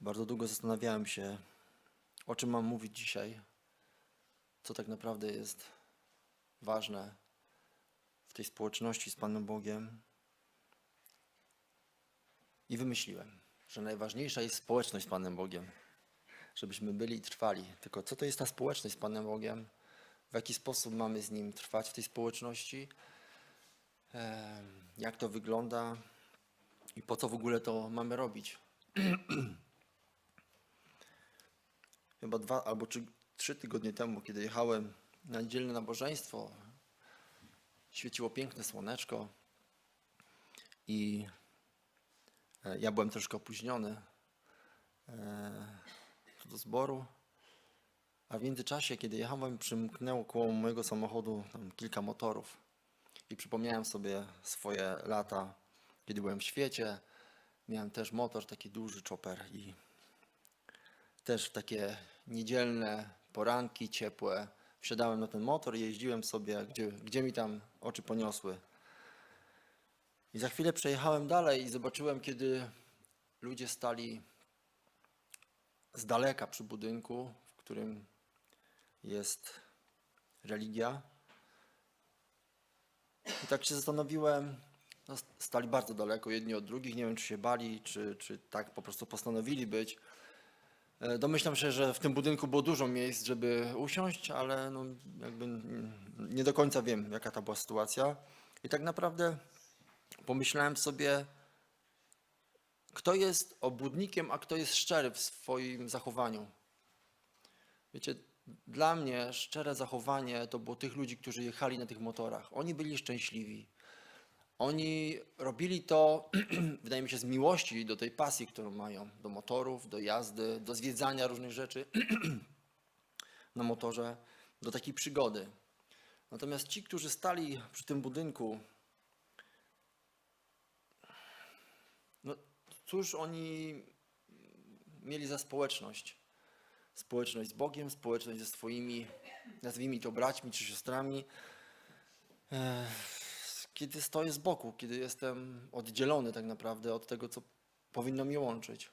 Bardzo długo zastanawiałem się, o czym mam mówić dzisiaj, co tak naprawdę jest ważne w tej społeczności z Panem Bogiem. I wymyśliłem, że najważniejsza jest społeczność z Panem Bogiem, żebyśmy byli i trwali. Tylko co to jest ta społeczność z Panem Bogiem? W jaki sposób mamy z Nim trwać w tej społeczności? Jak to wygląda i po co w ogóle to mamy robić? Chyba dwa albo trzy, trzy tygodnie temu, kiedy jechałem na niedzielne nabożeństwo, świeciło piękne słoneczko i e, ja byłem troszkę opóźniony e, do zboru, a w międzyczasie, kiedy jechałem, przymknęło koło mojego samochodu kilka motorów i przypomniałem sobie swoje lata, kiedy byłem w świecie. Miałem też motor, taki duży chopper i też w takie niedzielne poranki ciepłe wsiadałem na ten motor i jeździłem sobie, gdzie, gdzie mi tam oczy poniosły. I za chwilę przejechałem dalej i zobaczyłem, kiedy ludzie stali z daleka przy budynku, w którym jest religia. I tak się zastanowiłem, no, stali bardzo daleko jedni od drugich, nie wiem czy się bali, czy, czy tak po prostu postanowili być. E, Domyślam się, że w tym budynku było dużo miejsc, żeby usiąść, ale no jakby nie do końca wiem, jaka ta była sytuacja. I tak naprawdę pomyślałem sobie, kto jest obłudnikiem, a kto jest szczery w swoim zachowaniu. Wiecie, dla mnie szczere zachowanie to było tych ludzi, którzy jechali na tych motorach. Oni byli szczęśliwi. Oni robili to, wydaje mi się, z miłości do tej pasji, którą mają, do motorów, do jazdy, do zwiedzania różnych rzeczy na motorze, do takiej przygody. Natomiast ci, którzy stali przy tym budynku, no cóż oni mieli za społeczność? Społeczność z Bogiem, społeczność ze swoimi, nazwijmy to braćmi czy siostrami. Kiedy stoję z boku, kiedy jestem oddzielony tak naprawdę od tego, co powinno mnie łączyć.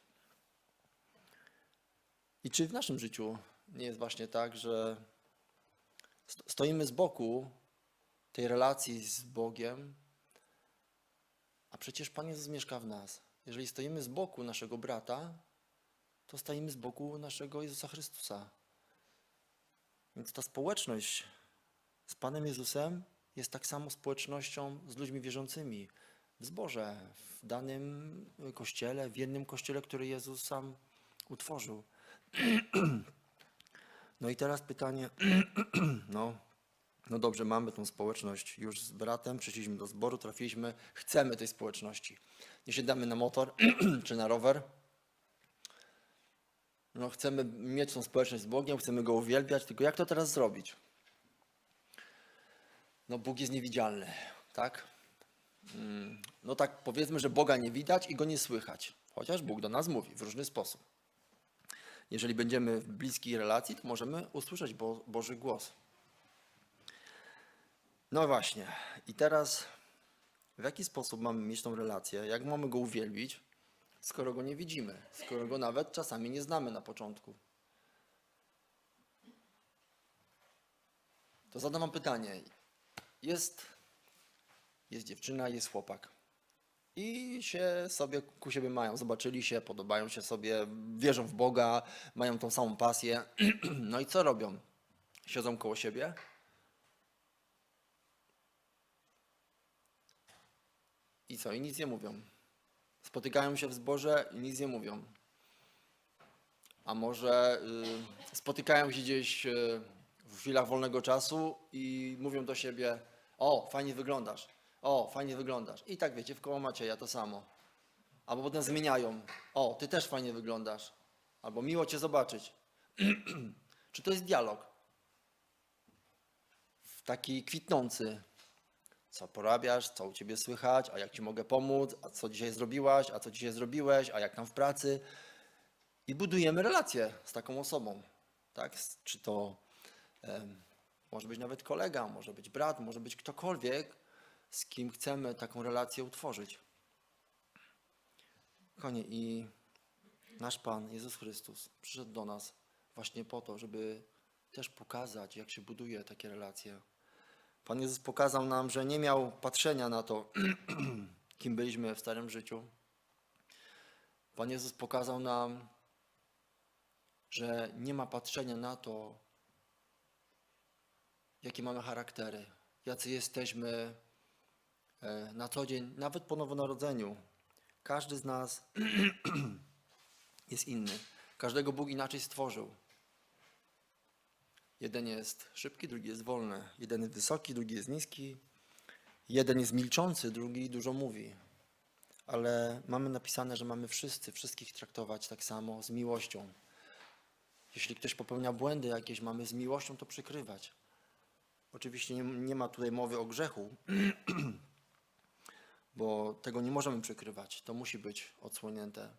I czy w naszym życiu nie jest właśnie tak, że sto- stoimy z boku tej relacji z Bogiem, a przecież Pan Jezus mieszka w nas. Jeżeli stoimy z boku naszego brata, to stoimy z boku naszego Jezusa Chrystusa. Więc ta społeczność z Panem Jezusem jest tak samo społecznością z ludźmi wierzącymi w zborze, w danym kościele, w jednym kościele, który Jezus sam utworzył. No i teraz pytanie, no, no dobrze, mamy tą społeczność już z bratem, przyszliśmy do zboru, trafiliśmy, chcemy tej społeczności. Nie siadamy na motor czy na rower, no chcemy mieć tą społeczność z Bogiem, chcemy Go uwielbiać, tylko jak to teraz zrobić? No Bóg jest niewidzialny, tak? Mm, No tak powiedzmy, że Boga nie widać i Go nie słychać, chociaż Bóg do nas mówi w różny sposób. Jeżeli będziemy w bliskiej relacji, to możemy usłyszeć Bo Boży głos. No właśnie, i teraz w jaki sposób mamy mieć tą relację? Jak mamy Go uwielbić, skoro Go nie widzimy, skoro Go nawet czasami nie znamy na początku? To zadam wam pytanie. Jest, jest dziewczyna, jest chłopak. I się sobie ku siebie mają, zobaczyli się, podobają się sobie, wierzą w Boga, mają tą samą pasję. No i co robią? Siedzą koło siebie? I co? I nic nie mówią. Spotykają się w zborze i nic nie mówią. A może y, spotykają się gdzieś y, w chwilach wolnego czasu i mówią do siebie: O, fajnie wyglądasz. O, fajnie wyglądasz. I tak wiecie, w koło Macieja to samo. Albo potem zmieniają: O, ty też fajnie wyglądasz. Albo miło cię zobaczyć. Czy to jest dialog? Taki kwitnący. Co porabiasz, co u ciebie słychać, a jak ci mogę pomóc, a co dzisiaj zrobiłaś, a co dzisiaj zrobiłeś, a jak tam w pracy. I budujemy relację z taką osobą. Tak? Czy to może być nawet kolega, może być brat, może być ktokolwiek, z kim chcemy taką relację utworzyć. Konie, i nasz Pan Jezus Chrystus przyszedł do nas właśnie po to, żeby też pokazać, jak się buduje takie relacje. Pan Jezus pokazał nam, że nie miał patrzenia na to, kim byliśmy w starym życiu. Pan Jezus pokazał nam, że nie ma patrzenia na to, jakie mamy charaktery, jacy jesteśmy e, na co dzień, nawet po nowonarodzeniu. Każdy z nas jest inny. Każdego Bóg inaczej stworzył. Jeden jest szybki, drugi jest wolny. Jeden jest wysoki, drugi jest niski. Jeden jest milczący, drugi dużo mówi. Ale mamy napisane, że mamy wszyscy, wszystkich traktować tak samo, z miłością. Jeśli ktoś popełnia błędy jakieś, mamy z miłością to przykrywać. Oczywiście nie, nie ma tutaj mowy o grzechu, bo tego nie możemy przykrywać. To musi być odsłonięte,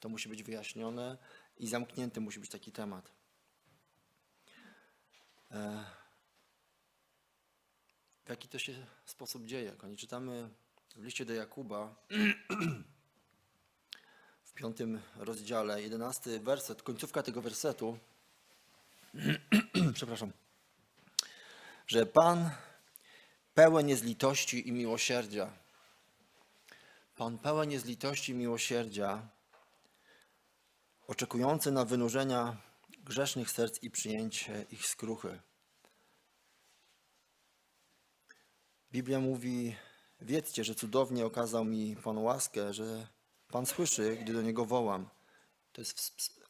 to musi być wyjaśnione i zamknięty musi być taki temat. E, W jaki to się sposób dzieje? Kochani, czytamy w liście do Jakuba w piątym rozdziale, jedenasty werset, końcówka tego wersetu, przepraszam, że Pan pełen jest litości i miłosierdzia. Pan pełen jest litości i miłosierdzia, oczekujący na wynurzenia grzesznych serc i przyjęcie ich skruchy. Biblia mówi, wiedzcie, że cudownie okazał mi Pan łaskę, że Pan słyszy, gdy do Niego wołam. To jest w ps-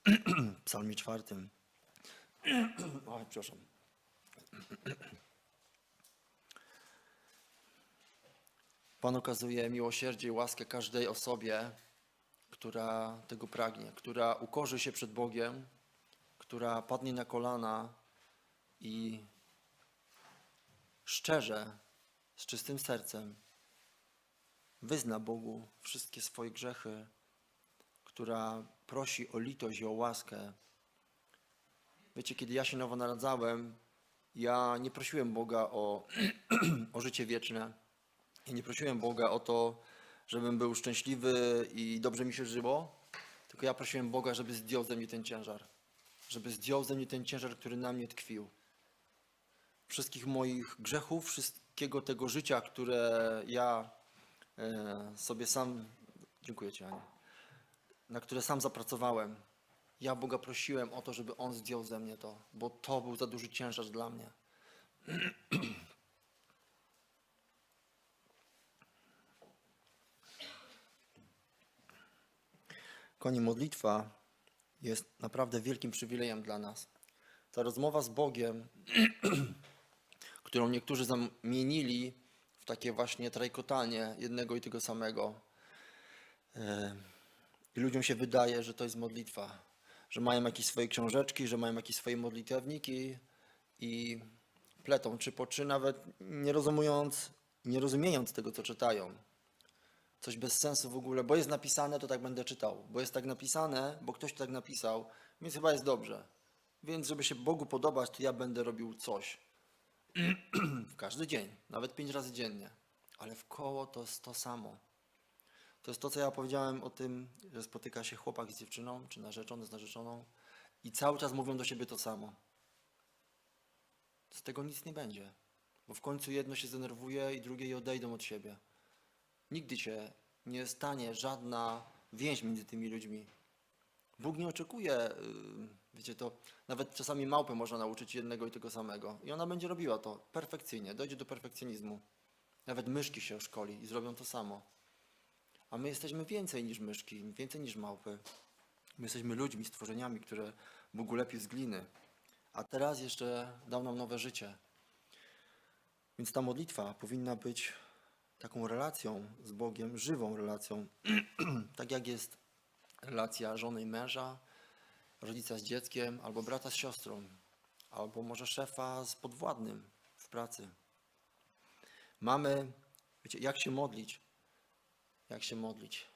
psalmie czwartym. Oj, przepraszam. Pan okazuje miłosierdzie i łaskę każdej osobie, która tego pragnie, która ukorzy się przed Bogiem, która padnie na kolana i szczerze, z czystym sercem wyzna Bogu wszystkie swoje grzechy, która prosi o litość i o łaskę. Wiecie, kiedy ja się nowo naradzałem, ja nie prosiłem Boga o, o życie wieczne. Ja nie prosiłem Boga o to, żebym był szczęśliwy i dobrze mi się żyło, tylko ja prosiłem Boga, żeby zdjął ze mnie ten ciężar. Żeby zdjął ze mnie ten ciężar, który na mnie tkwił. Wszystkich moich grzechów, wszystkiego tego życia, które ja e, sobie sam, dziękuję Ci Ania, na które sam zapracowałem. Ja Boga prosiłem o to, żeby On zdjął ze mnie to, bo to był za duży ciężar dla mnie. Koni, modlitwa jest naprawdę wielkim przywilejem dla nas. Ta rozmowa z Bogiem, którą niektórzy zamienili w takie właśnie trajkotanie jednego i tego samego. E, I ludziom się wydaje, że to jest modlitwa, że mają jakieś swoje książeczki, że mają jakieś swoje modlitewniki i pletą czy po czy nawet nie rozumując, nie rozumiejąc tego, co czytają coś bez sensu w ogóle, bo jest napisane, to tak będę czytał. Bo jest tak napisane, bo ktoś to tak napisał, więc chyba jest dobrze. Więc żeby się Bogu podobać, to ja będę robił coś. w każdy dzień, nawet pięć razy dziennie. Ale w koło to jest to samo. To jest to, co ja powiedziałem o tym, że spotyka się chłopak z dziewczyną, czy narzeczony z narzeczoną i cały czas mówią do siebie to samo. Z tego nic nie będzie. Bo w końcu jedno się zdenerwuje i drugie i odejdą od siebie. Nigdy się nie stanie żadna więź między tymi ludźmi. Bóg nie oczekuje, yy, wiecie to, nawet czasami małpę można nauczyć jednego i tego samego. I ona będzie robiła to perfekcyjnie, dojdzie do perfekcjonizmu. Nawet myszki się szkoli i zrobią to samo. A my jesteśmy więcej niż myszki, więcej niż małpy. My jesteśmy ludźmi, stworzeniami, które Bóg ulepił z gliny. A teraz jeszcze dał nam nowe życie. Więc ta modlitwa powinna być taką relacją z Bogiem, żywą relacją, tak jak jest relacja żony i męża, rodzica z dzieckiem, albo brata z siostrą, albo może szefa z podwładnym w pracy. Mamy, wiecie, jak się modlić? Jak się modlić?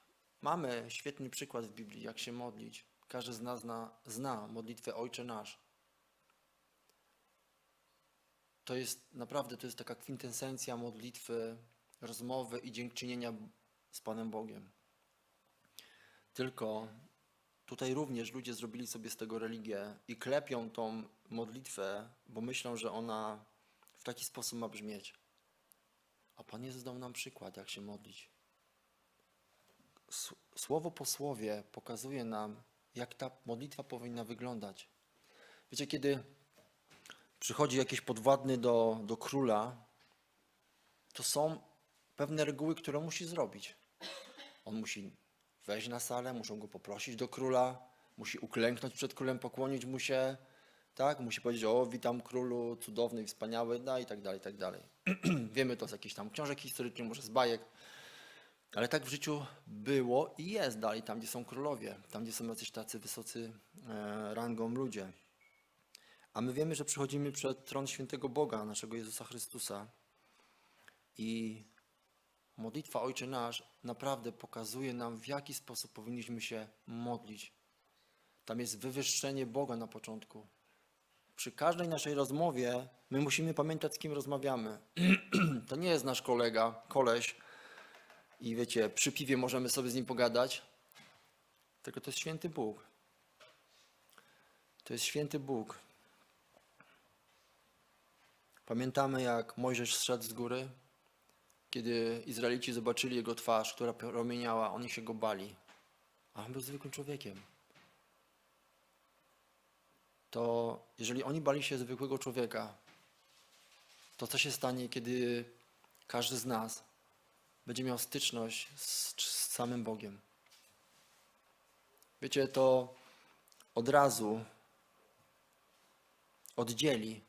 Mamy świetny przykład w Biblii, jak się modlić. Każdy z nas zna, zna modlitwę Ojcze Nasz. To jest naprawdę, to jest taka kwintesencja modlitwy, rozmowy i dziękczynienia z Panem Bogiem. Tylko tutaj również ludzie zrobili sobie z tego religię i klepią tą modlitwę, bo myślą, że ona w taki sposób ma brzmieć. A Pan Jezus dał nam przykład, jak się modlić. Słowo po słowie pokazuje nam, jak ta modlitwa powinna wyglądać. Wiecie, kiedy przychodzi jakiś podwładny do, do króla, to są pewne reguły, które musi zrobić. On musi wejść na salę, muszą go poprosić do króla, musi uklęknąć przed królem, pokłonić mu się, tak? Musi powiedzieć, o witam królu, cudowny wspaniały, no i tak dalej, i tak dalej. Wiemy to z jakichś tam książek historycznych, może z bajek, ale tak w życiu było i jest dalej, tam gdzie są królowie, tam gdzie są jacyś tacy wysocy e, rangą ludzie. A my wiemy, że przychodzimy przed tron świętego Boga, naszego Jezusa Chrystusa i modlitwa Ojcze Nasz naprawdę pokazuje nam, w jaki sposób powinniśmy się modlić. Tam jest wywyższenie Boga na początku. Przy każdej naszej rozmowie my musimy pamiętać, z kim rozmawiamy. to nie jest nasz kolega, koleś i wiecie, przy piwie możemy sobie z nim pogadać, tylko to jest święty Bóg. To jest święty Bóg. Pamiętamy, jak Mojżesz zszedł z góry, kiedy Izraelici zobaczyli jego twarz, która promieniała, oni się go bali. A on był zwykłym człowiekiem. To jeżeli oni bali się zwykłego człowieka, to co się stanie, kiedy każdy z nas będzie miał styczność z, z samym Bogiem? Wiecie, to od razu oddzieli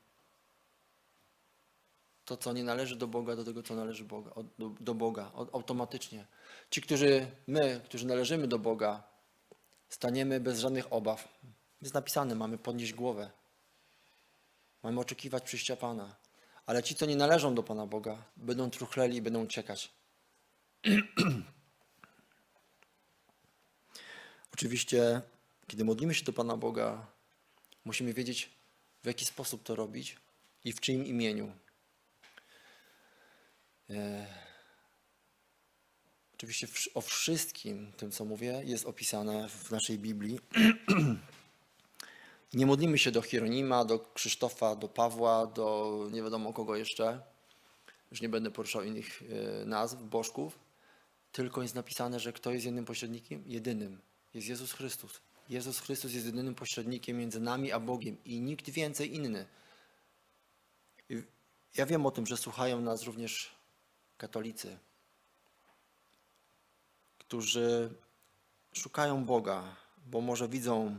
to, co nie należy do Boga, do tego, co należy Boga, do, do Boga, automatycznie. Ci, którzy, my, którzy należymy do Boga, staniemy bez żadnych obaw. Jest napisane, mamy podnieść głowę. Mamy oczekiwać przyjścia Pana. Ale ci, co nie należą do Pana Boga, będą truchleli i będą uciekać. Oczywiście, kiedy modlimy się do Pana Boga, musimy wiedzieć, w jaki sposób to robić i w czyim imieniu. E, Oczywiście o wszystkim tym, co mówię, jest opisane w naszej Biblii. Nie modlimy się do Hieronima, do Krzysztofa, do Pawła, do nie wiadomo kogo jeszcze. Już nie będę poruszał innych e, nazw, bożków. Tylko jest napisane, że kto jest jednym pośrednikiem? Jedynym. Jest Jezus Chrystus. Jezus Chrystus jest jedynym pośrednikiem między nami a Bogiem i nikt więcej inny. Ja wiem o tym, że słuchają nas również katolicy, którzy szukają Boga, bo może widzą,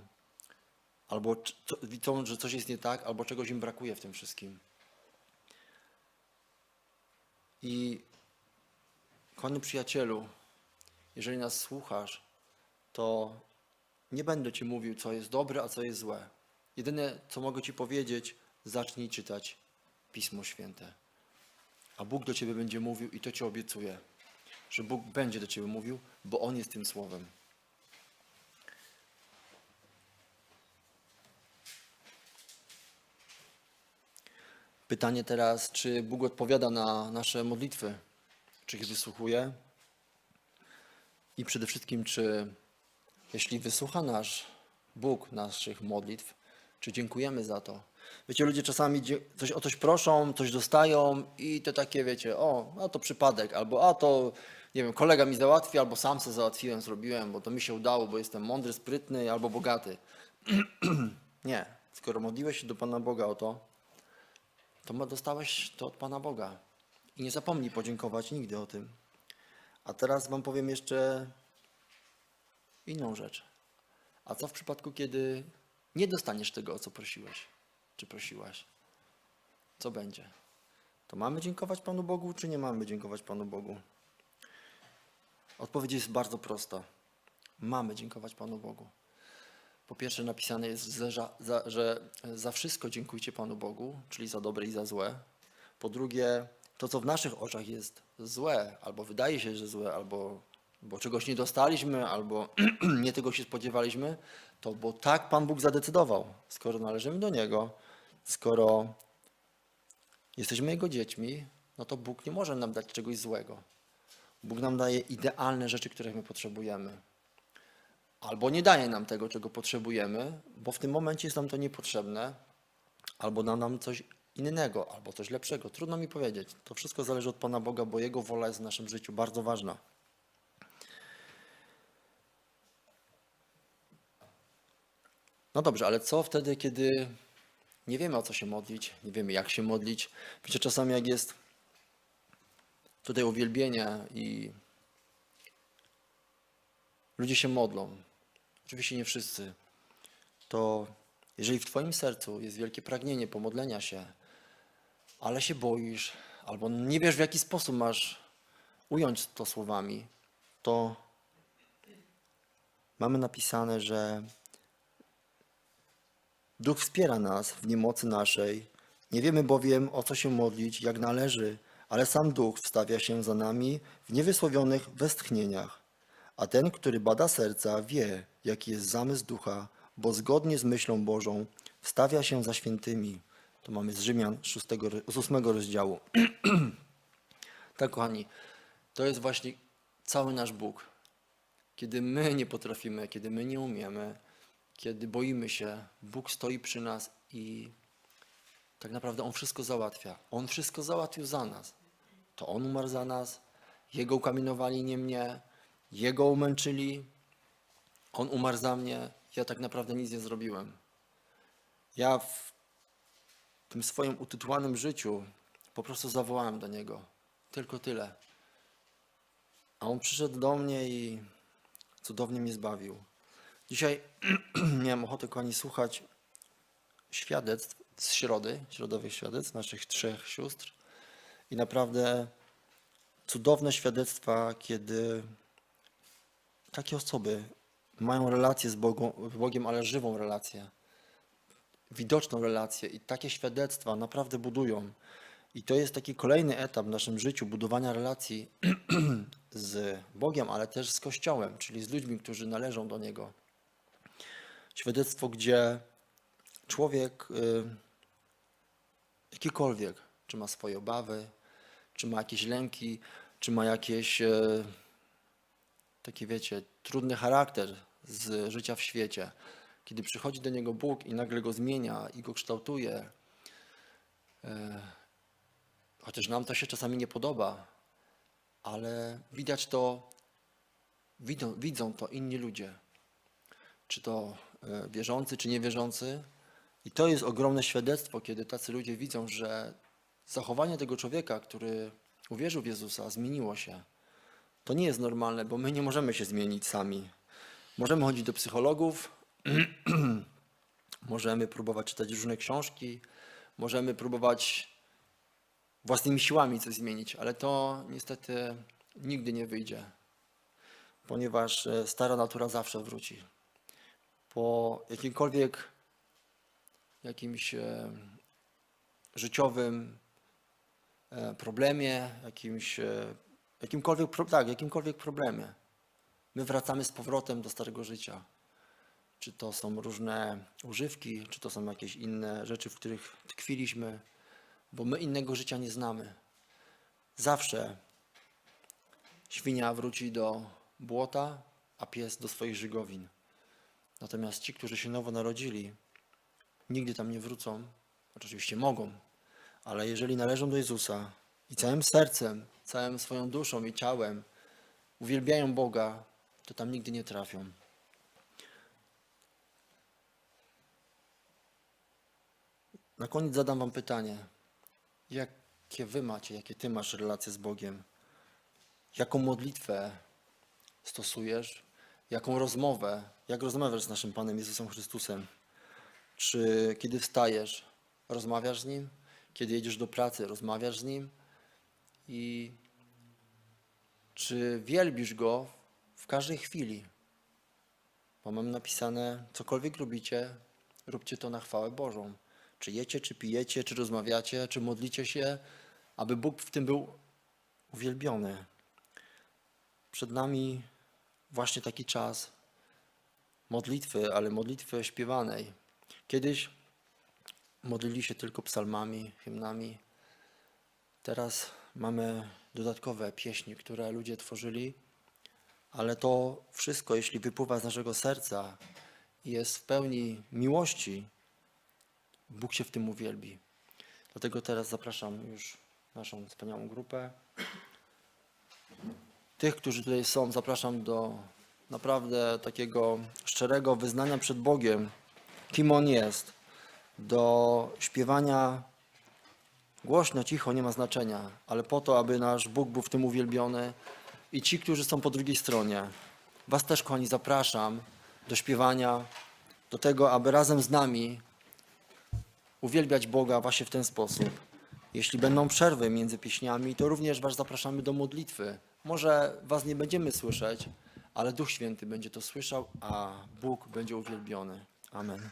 albo widzą, że coś jest nie tak, albo czegoś im brakuje w tym wszystkim. I kochany przyjacielu, jeżeli nas słuchasz, to nie będę ci mówił, co jest dobre, a co jest złe. Jedyne, co mogę ci powiedzieć, zacznij czytać Pismo Święte. A Bóg do ciebie będzie mówił i to ci obiecuję, że Bóg będzie do ciebie mówił, bo On jest tym słowem. Pytanie teraz, czy Bóg odpowiada na nasze modlitwy? Czy ich wysłuchuje? I przede wszystkim, czy jeśli wysłucha nasz Bóg naszych modlitw, czy dziękujemy za to? Wiecie, ludzie czasami coś o coś proszą, coś dostają i to takie, wiecie, o, a to przypadek, albo a to, nie wiem, kolega mi załatwi, albo sam se załatwiłem, zrobiłem, bo to mi się udało, bo jestem mądry, sprytny albo bogaty. Nie. Skoro modliłeś się do Pana Boga o to, to dostałeś to od Pana Boga. I nie zapomnij podziękować nigdy o tym. A teraz Wam powiem jeszcze inną rzecz. A co w przypadku, kiedy nie dostaniesz tego, o co prosiłeś, czy prosiłaś? Co będzie? To mamy dziękować Panu Bogu, czy nie mamy dziękować Panu Bogu? Odpowiedź jest bardzo prosta. Mamy dziękować Panu Bogu. Po pierwsze napisane jest, że za, wszystko dziękujcie Panu Bogu, czyli za dobre i za złe. Po drugie, to co w naszych oczach jest złe, albo wydaje się, że złe, albo bo czegoś nie dostaliśmy, albo nie tego się spodziewaliśmy, to bo tak Pan Bóg zadecydował. Skoro należymy do Niego, skoro jesteśmy Jego dziećmi, no to Bóg nie może nam dać czegoś złego. Bóg nam daje idealne rzeczy, których my potrzebujemy. albo nie daje nam tego, czego potrzebujemy, bo w tym momencie jest nam to niepotrzebne, albo da nam coś innego, albo coś lepszego. Trudno mi powiedzieć. To wszystko zależy od Pana Boga, bo Jego wola jest w naszym życiu bardzo ważna. No dobrze, ale co wtedy, kiedy nie wiemy o co się modlić, nie wiemy jak się modlić? Wiecie, czasami jak jest tutaj uwielbienie i ludzie się modlą, oczywiście nie wszyscy, to jeżeli w Twoim sercu jest wielkie pragnienie pomodlenia się, ale się boisz, albo nie wiesz w jaki sposób masz ująć to słowami, to mamy napisane, że Duch wspiera nas w niemocy naszej. Nie wiemy bowiem, o co się modlić, jak należy, ale sam Duch wstawia się za nami w niewysłowionych westchnieniach. A ten, który bada serca, wie, jaki jest zamysł Ducha, bo zgodnie z myślą Bożą wstawia się za świętymi. To mamy z Rzymian 6, z 8 rozdziału. tak, kochani, to jest właśnie cały nasz Bóg. Kiedy my nie potrafimy, kiedy my nie umiemy, kiedy boimy się, Bóg stoi przy nas i tak naprawdę On wszystko załatwia. On wszystko załatwił za nas. To On umarł za nas, Jego ukamienowali, nie mnie, Jego umęczyli, On umarł za mnie, ja tak naprawdę nic nie zrobiłem. Ja w tym swoim utytułanym życiu po prostu zawołałem do Niego. Tylko tyle. A On przyszedł do mnie i cudownie mnie zbawił. Dzisiaj miałem ochotę, kochani, słuchać świadectw z środy, środowych świadectw naszych trzech sióstr. I naprawdę cudowne świadectwa, kiedy takie osoby mają relację z Bogiem, ale żywą relację, widoczną relację i takie świadectwa naprawdę budują. I to jest taki kolejny etap w naszym życiu budowania relacji z Bogiem, ale też z Kościołem, czyli z ludźmi, którzy należą do Niego. Świadectwo, gdzie człowiek y, jakikolwiek, czy ma swoje obawy, czy ma jakieś lęki, czy ma jakieś y, taki, wiecie, trudny charakter z życia w świecie, kiedy przychodzi do niego Bóg i nagle go zmienia i go kształtuje, y, chociaż nam to się czasami nie podoba, ale widać to, widzą, widzą to inni ludzie, czy to wierzący, czy niewierzący. I to jest ogromne świadectwo, kiedy tacy ludzie widzą, że zachowanie tego człowieka, który uwierzył w Jezusa, zmieniło się. To nie jest normalne, bo my nie możemy się zmienić sami. Możemy chodzić do psychologów, możemy próbować czytać różne książki, możemy próbować własnymi siłami coś zmienić, ale to niestety nigdy nie wyjdzie, ponieważ e, stara natura zawsze wróci. Po jakimkolwiek jakimś e, życiowym e, problemie, jakimś, e, jakimkolwiek, tak, jakimkolwiek problemie, my wracamy z powrotem do starego życia. Czy to są różne używki, czy to są jakieś inne rzeczy, w których tkwiliśmy, bo my innego życia nie znamy. Zawsze świnia wróci do błota, a pies do swoich żygowin. Natomiast ci, którzy się nowo narodzili, nigdy tam nie wrócą. Oczywiście mogą, ale jeżeli należą do Jezusa i całym sercem, całą swoją duszą i ciałem uwielbiają Boga, to tam nigdy nie trafią. Na koniec zadam Wam pytanie. Jakie Wy macie, jakie Ty masz relacje z Bogiem? Jaką modlitwę stosujesz? Jaką rozmowę? Jak rozmawiasz z naszym Panem Jezusem Chrystusem? Czy kiedy wstajesz, rozmawiasz z Nim? Kiedy jedziesz do pracy, rozmawiasz z Nim? I czy wielbisz Go w każdej chwili? Bo mam napisane, cokolwiek robicie, róbcie to na chwałę Bożą. Czy jecie, czy pijecie, czy rozmawiacie, czy modlicie się, aby Bóg w tym był uwielbiony. Przed nami właśnie taki czas modlitwy, ale modlitwy śpiewanej. Kiedyś modlili się tylko psalmami, hymnami. Teraz mamy dodatkowe pieśni, które ludzie tworzyli ale to wszystko, jeśli wypływa z naszego serca i jest w pełni miłości, Bóg się w tym uwielbi. Dlatego teraz zapraszam już naszą wspaniałą grupę. Tych, którzy tutaj są, zapraszam do naprawdę takiego szczerego wyznania przed Bogiem, kim On jest, do śpiewania głośno, cicho, nie ma znaczenia, ale po to, aby nasz Bóg był w tym uwielbiony i ci, którzy są po drugiej stronie. Was też, kochani, zapraszam do śpiewania, do tego, aby razem z nami uwielbiać Boga właśnie w ten sposób. Jeśli będą przerwy między pieśniami, to również Was zapraszamy do modlitwy. Może Was nie będziemy słyszeć, ale Duch Święty będzie to słyszał, a Bóg będzie uwielbiony. Amen.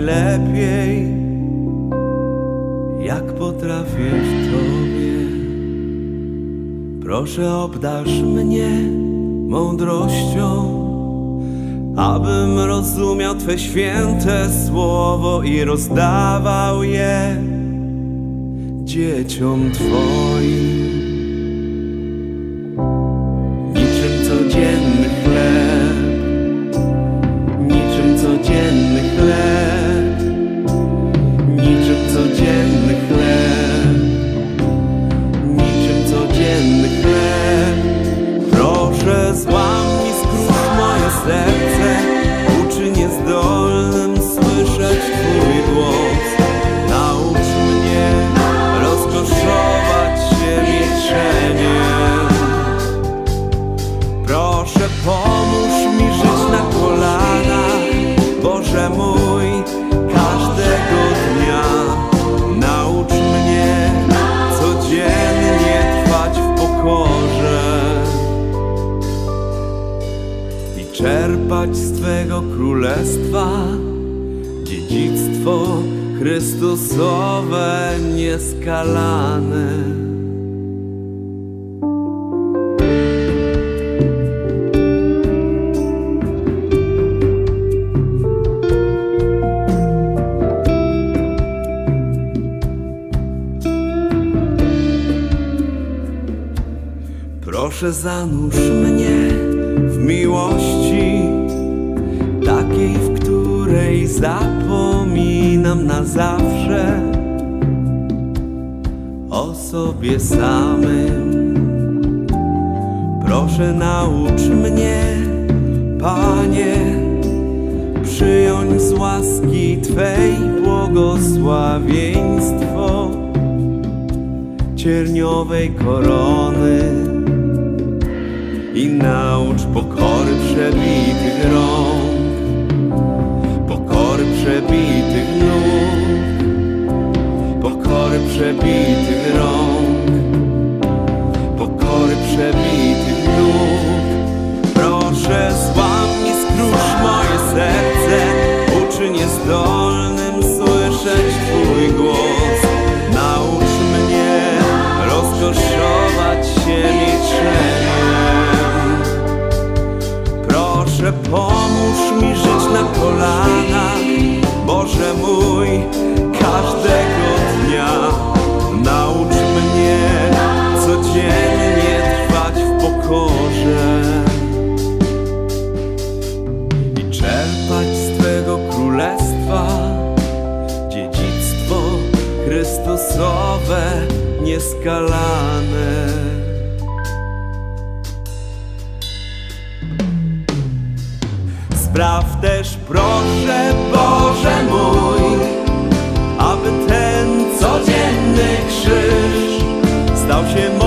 Najlepiej, jak potrafię w Tobie. Proszę obdarz mnie mądrością, abym rozumiał Twe święte słowo i rozdawał je dzieciom Twoim. Dziedzictwo Chrystusowe nieskalane. Proszę zanurz mnie w miłości, której zapominam na zawsze o sobie samym. Proszę naucz mnie, Panie, przyjąć z łaski Twej błogosławieństwo cierniowej korony i naucz pokory przebitych rąk, przebitych nóg, pokory przebitych rąk, pokory przebitych nóg. Proszę złam mi skróć moje serce, uczy niezdolnym słyszeć Twój głos. Naucz mnie rozkoszować się milczeniem. Proszę pomóż mi żyć na kolanach, Boże mój, każdego dnia. Naucz mnie codziennie trwać w pokorze i czerpać z Twego królestwa dziedzictwo Chrystusowe nieskalane. Spraw też proszę Boże się